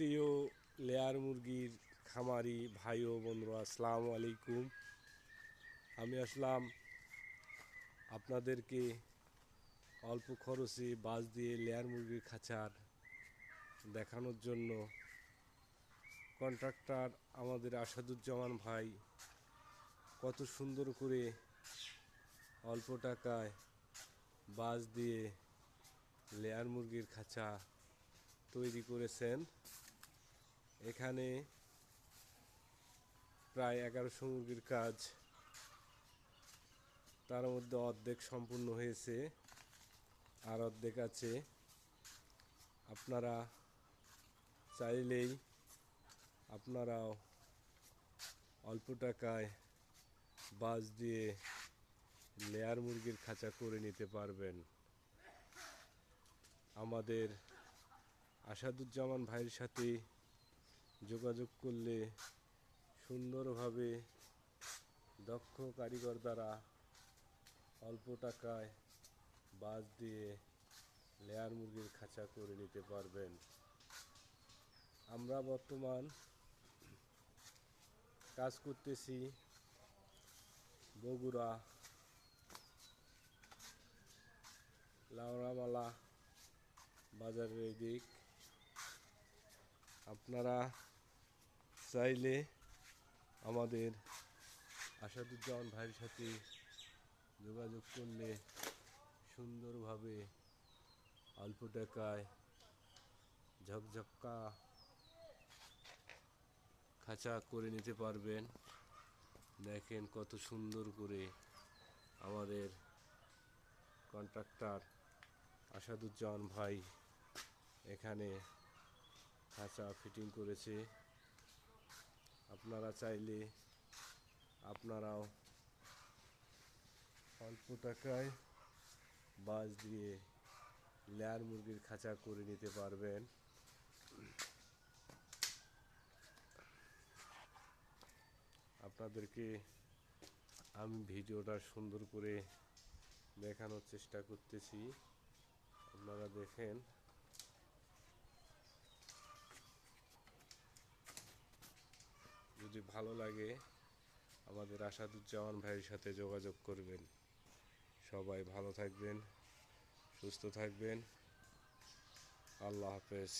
প্রিয় লেয়ার মুরগির খামারি ভাই ও বন্ধুরা, আসসালামু আলাইকুম। আমি আসলাম আপনাদেরকে অল্প খরচে বাস দিয়ে লেয়ার মুরগির খাঁচার দেখানোর জন্য। কন্ট্রাক্টর আমাদের আসাদুজ্জামান ভাই কত সুন্দর করে অল্প টাকায় বাস দিয়ে লেয়ার মুরগির খাঁচা তৈরি করেছেন। এখানে প্রায় এগারোশো মুরগির কাজ। তার মধ্যে অর্ধেক সম্পূর্ণ হয়েছে আর অর্ধেক আছে। আপনারা চাইলেই আপনারাও অল্প টাকায় বাস দিয়ে লেয়ার মুরগির খাঁচা করে নিতে পারবেন। আমাদের আসাদুজ্জামান ভাইয়ের সাথে যোগাযোগ করলে সুন্দরভাবে দক্ষ কারিগর দ্বারা অল্প টাকায় বাস দিয়ে লেয়ার মুরগির খাঁচা করে নিতে পারবেন। আমরা বর্তমান কাজ করতেছি বগুড়া লাউড়ামালা বাজারের দিক আপনারা চাইলে আমাদের আসাদুজ্জামান ভাইয়ের সাথে যোগাযোগ করলে সুন্দরভাবে অল্প টাকায় ঝকঝকা খাঁচা করে নিতে পারবেন। দেখেন কত সুন্দর করে আমাদের কন্ট্রাক্টর আসাদুজ্জামান ভাই এখানে খাঁচা ফিটিং করেছে। আপনারা চাইলে আপনারাও অল্প টাকায় বাস দিয়ে লেয়ার মুরগির খাঁচা করে নিতে পারবেন। আপনাদেরকে আমি ভিডিওটা সুন্দর করে দেখানোর চেষ্টা করতেছি। আপনারা দেখেন। ভালো লাগে। আমাদের আসাদুজ্জামান ভাইয়ের সাথে যোগাযোগ করবেন। সবাই ভালো থাকবেন, সুস্থ থাকবেন। আল্লাহ হাফেজ।